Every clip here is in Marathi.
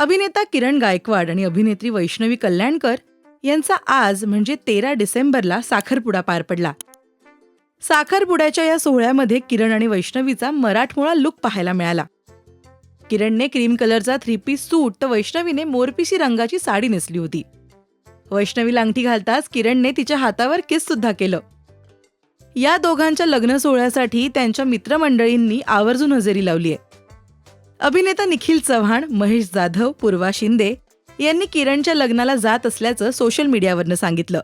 अभिनेता किरण गायकवाड आणि अभिनेत्री वैष्णवी कल्याणकर यांचा आज म्हणजे तेरा डिसेंबरला साखरपुडा पार पडला. साखरपुड्याच्या या सोहळ्यामध्ये किरण आणि वैष्णवीचा मराठमोळा लुक पाहायला मिळाला. किरणने क्रीम कलरचा थ्री पीस सूट तर वैष्णवीने मोरपिसी रंगाची साडी नेसली होती. वैष्णवीला अंगठी घालताच किरणने तिच्या हातावर किस सुद्धा केलं. या दोघांच्या लग्न सोहळ्यासाठी त्यांच्या मित्रमंडळींनी आवर्जून हजेरी लावली आहे अभिनेता निखिल चव्हाण महेश जाधव पूर्वा शिंदे यांनी किरणच्या लग्नाला जात असल्याचं सोशल मीडियावरनं सांगितलं.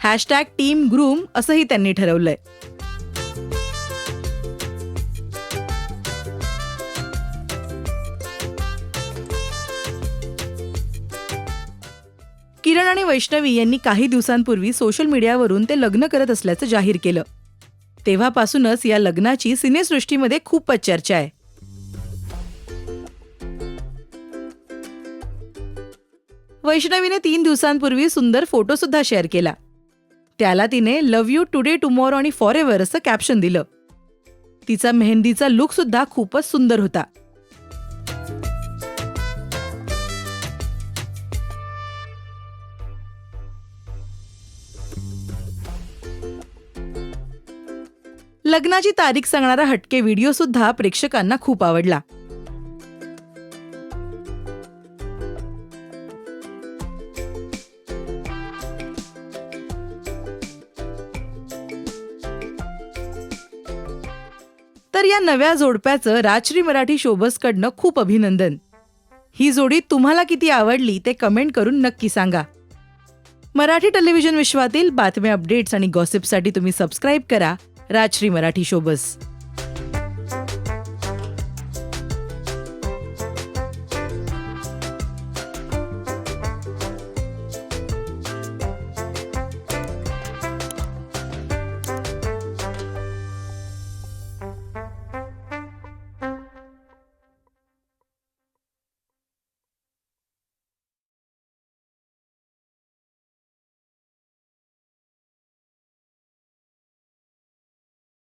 हॅशटॅग टीम ग्रूम असंही त्यांनी ठरवलंय. किरण आणि वैष्णवी यांनी काही दिवसांपूर्वी सोशल मीडियावरून ते लग्न करत असल्याचं जाहीर केलं. तेव्हापासूनच या लग्नाची सिनेसृष्टीमध्ये खूपच चर्चा आहे. वैष्णवीने तीन दिवसांपूर्वी सुंदर फोटो सुद्धा शेअर केला. त्याला तिने लव्ह यू टुडे टुमॉरो आणि फॉर एव्हर असं कॅप्शन दिलं. तिचा मेहंदीचा लुक सुद्धा खूपच सुंदर होता. लग्नाची तारीख सांगणारा हटके व्हिडिओ सुद्धा प्रेक्षकांना खूप आवडला. तर या नव्या जोडप्याचं राजश्री मराठी शोबसकडनं खूप अभिनंदन. ही जोडी तुम्हाला किती आवडली ते कमेंट करून नक्की सांगा. मराठी टेलिव्हिजन विश्वातील बातम्या अपडेट्स आणि गॉसिपसाठी तुम्ही सबस्क्राईब करा. राजश्री मराठी शोबस